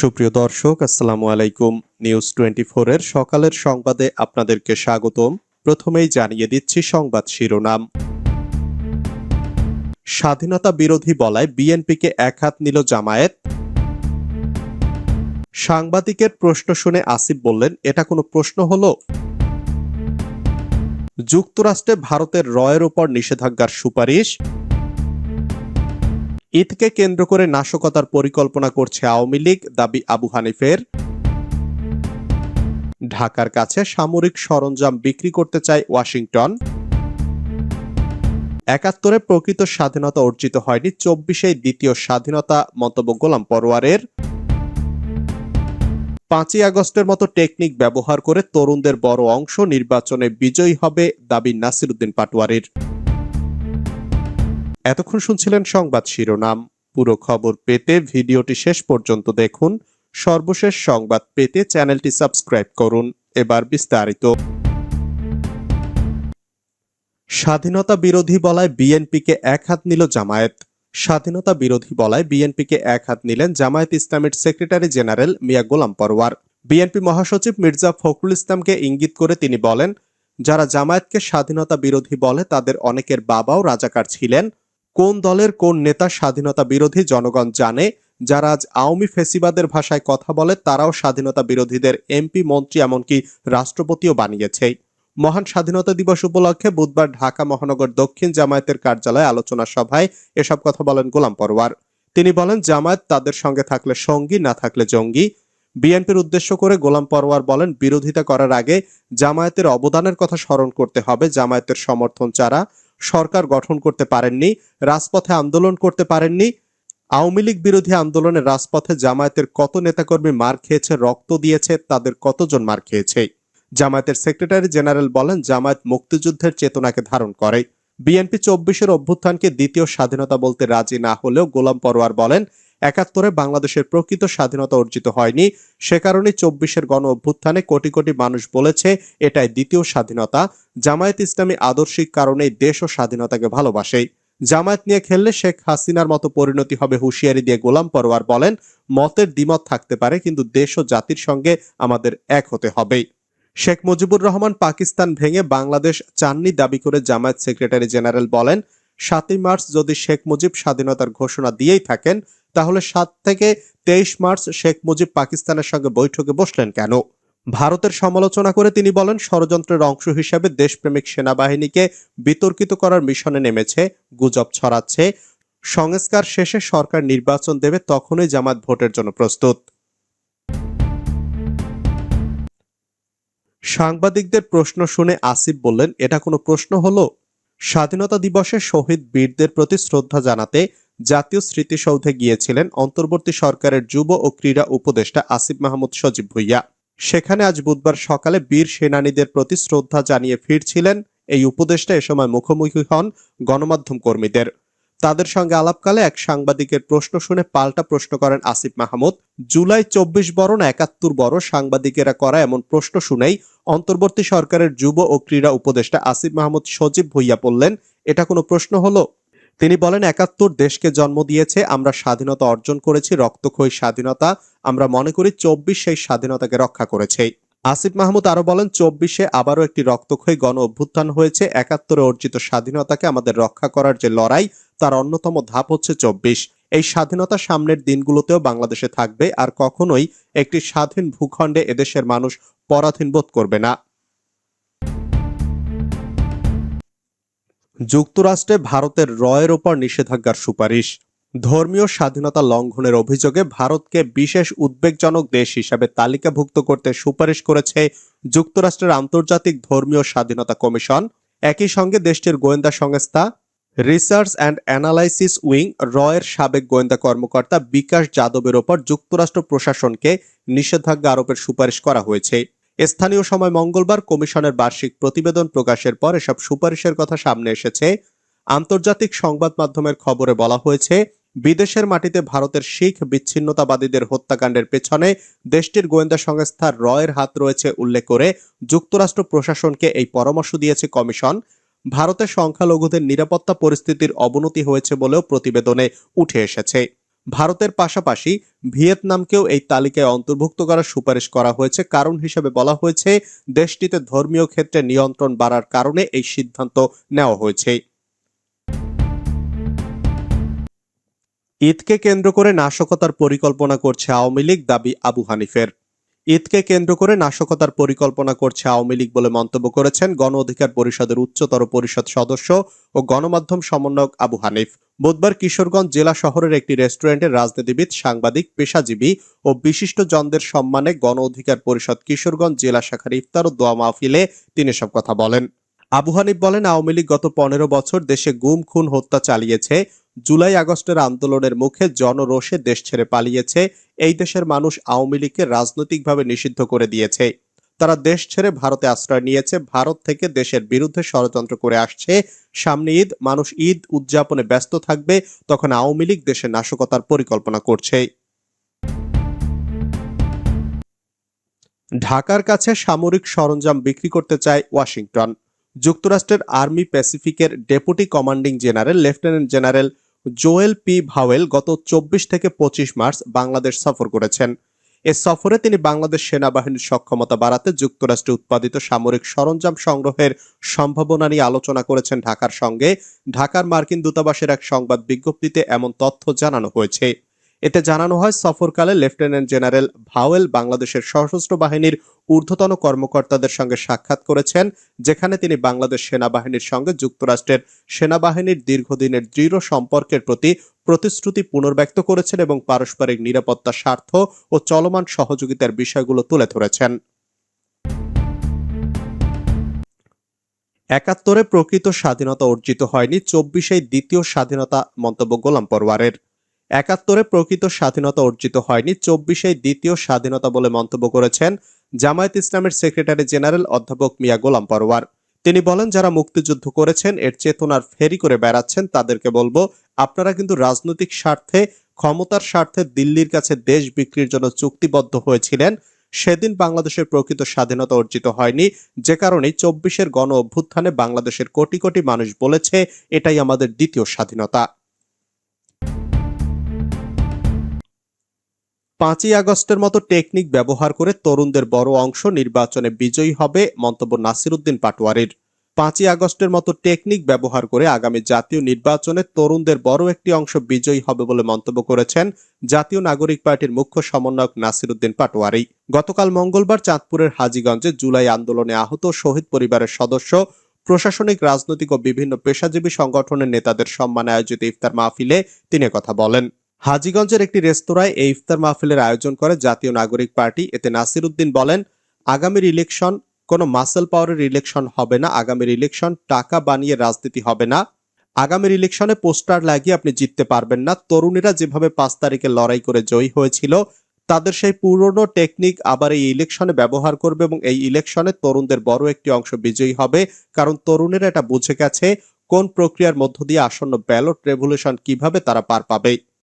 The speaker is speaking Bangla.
সুপ্রিয় দর্শক, আসসালামু আলাইকুম। নিউজ টোয়েন্টি এর সকালের সংবাদে আপনাদেরকে স্বাগতম। প্রথমেই জানিয়ে দিচ্ছি সংবাদ শিরোনাম। স্বাধীনতা বিরোধী বলায় বিএনপিকে এক হাত নিল জামায়াত। সাংবাদিকের প্রশ্ন শুনে আসিফ বললেন, এটা কোনো প্রশ্ন হলো? যুক্তরাষ্ট্রে ভারতের রয়ের ওপর নিষেধাজ্ঞার সুপারিশ। ঈদকে কেন্দ্র করে নাশকতার পরিকল্পনা করছে আওয়ামী লীগ, দাবি আবু হানিফের। ঢাকার কাছে সামরিক সরঞ্জাম বিক্রি করতে চায় ওয়াশিংটন। একাত্তরে প্রকৃত স্বাধীনতা অর্জিত হয়নি চব্বিশে দ্বিতীয় স্বাধীনতা, মন্তব্য গোলাম পরোয়ারের। পাঁচই আগস্টের মতো টেকনিক ব্যবহার করে তরুণদের বড় অংশ নির্বাচনে বিজয়ী হবে দাবি নাসিরুদ্দিন পাটোয়ারির। এতক্ষণ শুনছিলেন সংবাদ শিরোনাম। পুরো খবর পেতে ভিডিওটি শেষ পর্যন্ত দেখুন। সর্বশেষ সংবাদ পেতে চ্যানেলটি সাবস্ক্রাইব করুন। এবার বিস্তারিত। স্বাধীনতা বিরোধী বলায় বিএনপিকে এক হাত নিল জামায়াত। স্বাধীনতা বিরোধী বলায় বিএনপিকে এক হাত নিলেন জামায়াত ইসলামের secretary general Mia Golam Parwar. BNP মহাসচিব মির্জা ফখরুল ইসলামকে ইঙ্গিত করে তিনি বলেন, যারা জামায়াতকে স্বাধীনতা বিরোধী বলে তাদের অনেকের বাবাও রাজাকার ছিলেন। কোন দলের কোন নেতা স্বাধীনতা বিরোধী জনগণ জানে? যারা আজ আওয়ামী ফেসিবাদের ভাষায় কথা বলে, তারাও স্বাধীনতা বিরোধীদের এমপি মন্ত্রী এমনকি রাষ্ট্রপতিও বানিয়েছে। মহান স্বাধীনতা দিবস উপলক্ষে বুধবার ঢাকা মহানগর দক্ষিণ জামায়াতের কার্যালয়ে আলোচনা সভায় এসব কথা বলেন গোলাম পরওয়ার তিনি বলেন, জামায়াত তাদের সঙ্গে থাকলে সঙ্গী, না থাকলে জঙ্গি। বিএনপির উদ্দেশ্য করে গোলাম পরওয়ার বলেন, বিরোধিতা করার আগে জামায়াতের অবদানের কথা স্মরণ করতে হবে। জামায়াতের সমর্থন ছাড়া সরকার গঠন করতে পারেননি, রাজপথে আন্দোলন করতে পারেননি। আওয়ামী লীগ বিরোধী আন্দোলনের রাজপথে জামায়াতের কত নেতাকর্মী মার খেয়েছে, রক্ত দিয়েছে, তাদের কতজন মার খেয়েছে? জামায়াতের সেক্রেটারি জেনারেল বলেন, জামায়াত মুক্তিযুদ্ধের চেতনাকে ধারণ করে। বিএনপি চব্বিশের অভ্যুত্থানকে দ্বিতীয় স্বাধীনতা বলতে রাজি না হলেও গোলাম পরোয়ার বলেন একাত্তরে বাংলাদেশের প্রকৃত স্বাধীনতা অর্জিত হয়নি। সে কারণে চব্বিশের গণ অভ্যুত্থানে কোটি কোটি মানুষ বলেছে, এটাই দ্বিতীয় স্বাধীনতা। জামায়াত ইসলামী আদর্শিক কারণেই দেশ ও স্বাধীনতাকে ভালোবাসে। জামায়াত নিয়ে খেললে শেখ হাসিনার মতো পরিণতি হবে হুঁশিয়ারি দিয়ে গোলাম পরোয়ার বলেন, মতের দ্বিমত থাকতে পারে, কিন্তু দেশ ও জাতির সঙ্গে আমাদের এক হতে হবে। শেখ মুজিবুর রহমান পাকিস্তান ভেঙে বাংলাদেশ চাননি দাবি করে জামায়াত সেক্রেটারি জেনারেল বলেন, সাতই মার্চ যদি শেখ মুজিব স্বাধীনতার ঘোষণা দিয়েই থাকেন তাহলে সাত থেকে তেইশ মার্চ শেখ মুজিব পাকিস্তানের সঙ্গে বৈঠকে বসলেন কেন? ভারতের সমালোচনা করে তিনি বলেন, ষড়যন্ত্রের অংশ হিসেবে দেশপ্রেমিক সেনাবাহিনীকে বিতর্কিত করার মিশনে নেমেছে, গুজব ছড়াচ্ছে। সংস্কার শেষে সরকার নির্বাচন দেবে তখনই জামাত ভোটের জন্য প্রস্তুত। সাংবাদিকদের প্রশ্ন শুনে আসিফ বললেন, এটা কোনো প্রশ্ন হলো? স্বাধীনতা দিবসে শহীদ বীরদের প্রতি শ্রদ্ধা জানাতে জাতীয় স্মৃতিসৌধে গিয়েছিলেন অন্তর্বর্তী সরকারের যুব ও ক্রীড়া উপদেষ্টা আসিফ মাহমুদ সজীব ভুইয়া। সেখানে আজ বুধবার সকালে বীর সেনানীদের প্রতি শ্রদ্ধা জানিয়ে ফিরছিলেন এই উপদেষ্টা এ সময় মুখোমুখি হন গণমাধ্যম কর্মীদের। তাদের সঙ্গে আলাপকালে এক সাংবাদিকের প্রশ্ন শুনে পাল্টা প্রশ্ন করেন আসিফ মাহমুদ। জুলাই চব্বিশ বরণ একাত্তর বড় সাংবাদিকেরা করা এমন প্রশ্ন শুনেই অন্তর্বর্তী সরকারের যুব ও ক্রীড়া উপদেষ্টা আসিফ মাহমুদ সজীব ভুইয়া বললেন, এটা কোনো প্রশ্ন হলো? তিনি বলেন, একাত্তর দেশকে জন্ম দিয়েছে, আমরা স্বাধীনতা অর্জন করেছি, রক্তক্ষয়ী স্বাধীনতা, আমরা মনে করি চব্বিশ সেই স্বাধীনতাকে রক্ষা করেছে। আসিফ মাহমুদ আরও বলেন, চব্বিশে আবারও একটি রক্তক্ষয়ী গণ অভ্যুত্থান হয়েছে, একাত্তরে অর্জিত স্বাধীনতাকে আমাদের রক্ষা করার যে লড়াই, তার অন্যতম ধাপ হচ্ছে চব্বিশ। এই স্বাধীনতা সামনের দিনগুলোতেও বাংলাদেশে থাকবে, আর কখনোই একটি স্বাধীন ভূখণ্ডে এদেশের মানুষ পরাধীন বোধ করবে না। যুক্তরাষ্ট্রে ভারতের রয়ের ওপর নিষেধাজ্ঞার সুপারিশ। ধর্মীয় স্বাধীনতা লঙ্ঘনের অভিযোগে ভারতকে বিশেষ উদ্বেগজনক দেশ হিসাবে তালিকাভুক্ত করতে সুপারিশ করেছে যুক্তরাষ্ট্রের আন্তর্জাতিক ধর্মীয় স্বাধীনতা কমিশন। একই সঙ্গে দেশটির গোয়েন্দা সংস্থা রিসার্চ অ্যান্ড অ্যানালাইসিস উইং রয়ের সাবেক গোয়েন্দা কর্মকর্তা বিকাশ যাদবের ওপর যুক্তরাষ্ট্র প্রশাসনকে নিষেধাজ্ঞা আরোপের সুপারিশ করা হয়েছে। স্থানীয় সময় মঙ্গলবার কমিশনের বার্ষিক প্রতিবেদন প্রকাশের পর এসব সুপারিশের কথা সামনে এসেছে। আন্তর্জাতিক সংবাদ মাধ্যমের খবরে বলা হয়েছে, বিদেশের মাটিতে ভারতের শিখ বিচ্ছিন্নতাবাদীদের হত্যাকাণ্ডের পেছনে দেশটির গোয়েন্দা সংস্থার রয়ের হাত রয়েছে উল্লেখ করে যুক্তরাষ্ট্র প্রশাসনকে এই পরামর্শ দিয়েছে কমিশন। ভারতের সংখ্যালঘুদের নিরাপত্তা পরিস্থিতির অবনতি হয়েছে বলেও প্রতিবেদনে উঠে এসেছে। ভারতের পাশাপাশি ভিয়েতনামকেও এই তালিকায় অন্তর্ভুক্ত করার সুপারিশ করা হয়েছে। কারণ হিসেবে বলা হয়েছে, দেশটিতে ধর্মীয় ক্ষেত্রে নিয়ন্ত্রণ বাড়ার কারণে এই সিদ্ধান্ত নেওয়া হয়েছে। ঈদকে কেন্দ্র করে নাশকতার পরিকল্পনা করছে আওয়ামী লীগ, দাবি আবু হানিফের। ঈদকে কেন্দ্র করে নাশকতার পরিকল্পনা করছে আওয়ামী লীগ বলে মন্তব্য করেছেন গণ অধিকার পরিষদের উচ্চতর পরিষদ সদস্য ও গণমাধ্যম সমন্বয়ক আবু হানিফ। বুধবার কিশোরগঞ্জ জেলা শহরের একটি রেস্টুরেন্টে রাজনীতিবিদ, সাংবাদিক, পেশাজীবী ও বিশিষ্ট জনদের সম্মানে গণ অধিকার পরিষদ কিশোরগঞ্জ জেলা শাখার ইফতার ও দোয়া মাহফিলে তিনি সব কথা বলেন। আবু হানিফ বলেন, আওয়ামী লীগ গত পনেরো বছর দেশে গুম, খুন, হত্যা চালিয়েছে। জুলাই আগস্টের আন্দোলনের মুখে জনরোষে দেশ ছেড়ে পালিয়েছে এই দেশের মানুষ আওয়ামী লীগকে রাজনৈতিকভাবে নিষিদ্ধ করে দিয়েছে। তারা দেশ ছেড়ে ভারতে আশ্রয় নিয়েছে, ভারত থেকে দেশের বিরুদ্ধে ষড়যন্ত্র করে আসছে। সামনে ঈদ, মানুষ ঈদ উদযাপনে ব্যস্ত থাকবে, তখন আওয়ামী লীগ দেশে নাশকতার পরিকল্পনা করছে। ঢাকার কাছে সামরিক সরঞ্জাম বিক্রি করতে চায় ওয়াশিংটন। যুক্তরাষ্ট্রের army প্যাসিফিকের deputy commanding general, lieutenant general Joel P. Vowell গত চব্বিশ থেকে পঁচিশ মার্চ বাংলাদেশ সফর করেছেন। এ সফরে তিনি বাংলাদেশ সেনাবাহিনীর সক্ষমতা বাড়াতে যুক্তরাষ্ট্রে উৎপাদিত সামরিক সরঞ্জাম সংগ্রহের সম্ভাবনা নিয়ে আলোচনা করেছেন ঢাকার সঙ্গে। ঢাকার মার্কিন দূতাবাসের এক সংবাদ বিজ্ঞপ্তিতে এমন তথ্য জানানো হয়েছে। এতে জানানো হয়, সফরকালে লেফটেন্যান্ট জেনারেল ভাওয়েল বাংলাদেশের সশস্ত্র বাহিনীর ঊর্ধ্বতন কর্মকর্তাদের সঙ্গে সাক্ষাৎ করেছেন, যেখানে তিনি বাংলাদেশ সেনাবাহিনীর সঙ্গে যুক্তরাষ্ট্রের সেনাবাহিনীর দীর্ঘদিনের দৃঢ় সম্পর্কের প্রতি প্রতিশ্রুতি পুনর্ব্যক্ত করেছেন এবং পারস্পরিক নিরাপত্তা, স্বার্থ ও চলমান সহযোগিতার বিষয়গুলো তুলে ধরেছেন। একাত্তরে প্রকৃত স্বাধীনতা অর্জিত হয়নি, চব্বিশে দ্বিতীয় স্বাধীনতা মন্তব্য গোলাম পরওয়ারের একাত্তরে প্রকৃত স্বাধীনতা অর্জিত হয়নি, চব্বিশে দ্বিতীয় স্বাধীনতা বলে মন্তব্য করেছেন জামায়াত ইসলামের সেক্রেটারি জেনারেল অধ্যাপক মিয়া গোলাম পরওয়ার। তিনি বলেন, যারা মুক্তিযুদ্ধ করেছেন, এর চেতনার ফেরি করে বেড়াচ্ছেন, তাদেরকে বলব, আপনারা কিন্তু রাজনৈতিক স্বার্থে, ক্ষমতার স্বার্থে দিল্লির কাছে দেশ বিক্রির জন্য চুক্তিবদ্ধ হয়েছিলেন। সেদিন বাংলাদেশের প্রকৃত স্বাধীনতা অর্জিত হয়নি। যে কারণে চব্বিশের গণ অভ্যুত্থানে বাংলাদেশের কোটি কোটি মানুষ বলেছে, এটাই আমাদের দ্বিতীয় স্বাধীনতা। পাঁচই আগস্টের মতো টেকনিক ব্যবহার করে তরুণদের বড় অংশ নির্বাচনে বিজয়ী হবে মন্তব্য নাসিরুদ্দিন পাটোয়ারির। পাঁচই আগস্টের মতো টেকনিক ব্যবহার করে আগামী জাতীয় নির্বাচনে তরুণদের বড় একটি অংশ বিজয়ী হবে বলে মন্তব্য করেছেন জাতীয় নাগরিক পার্টির মুখ্য সমন্বয়ক নাসিরুদ্দিন পাটোয়ারি। গতকাল মঙ্গলবার চাঁদপুরের হাজীগঞ্জে জুলাই আন্দোলনে আহত শহীদ পরিবারের সদস্য, প্রশাসনিক, রাজনৈতিক ও বিভিন্ন পেশাজীবী সংগঠনের নেতাদের সম্মানে আয়োজিত ইফতার মাহফিলে তিনি কথা বলেন। হাজীগঞ্জের একটি রেস্তোরাঁয় এই ইফতার মাহফিলের আয়োজন করে জাতীয় নাগরিক পার্টি। এতে নাসির উদ্দিন বলেন, আগামীর ইলেকশন, কোনো মাসেল পাওয়ারের ইলেকশন হবে না, আগামীর ইলেকশন টাকা বানিয়ে রাজনীতি হবে না। আগামীর ইলেকশনে পোস্টার লাগিয়ে আপনি জিততে পারবেন না। তরুণীরা যেভাবে পাঁচ তারিখে লড়াই করে জয়ী হয়েছিল, তাদের সেই পুরনো টেকনিক আবার এই ইলেকশনে ব্যবহার করবে এবং এই ইলেকশনে তরুণদের বড় একটি অংশ বিজয়ী হবে। কারণ তরুণেরা এটা বুঝে গেছে, কোন প্রক্রিয়ার মধ্য দিয়ে আসন্ন ব্যালট রেভলিউশন কীভাবে তারা পার পাবে।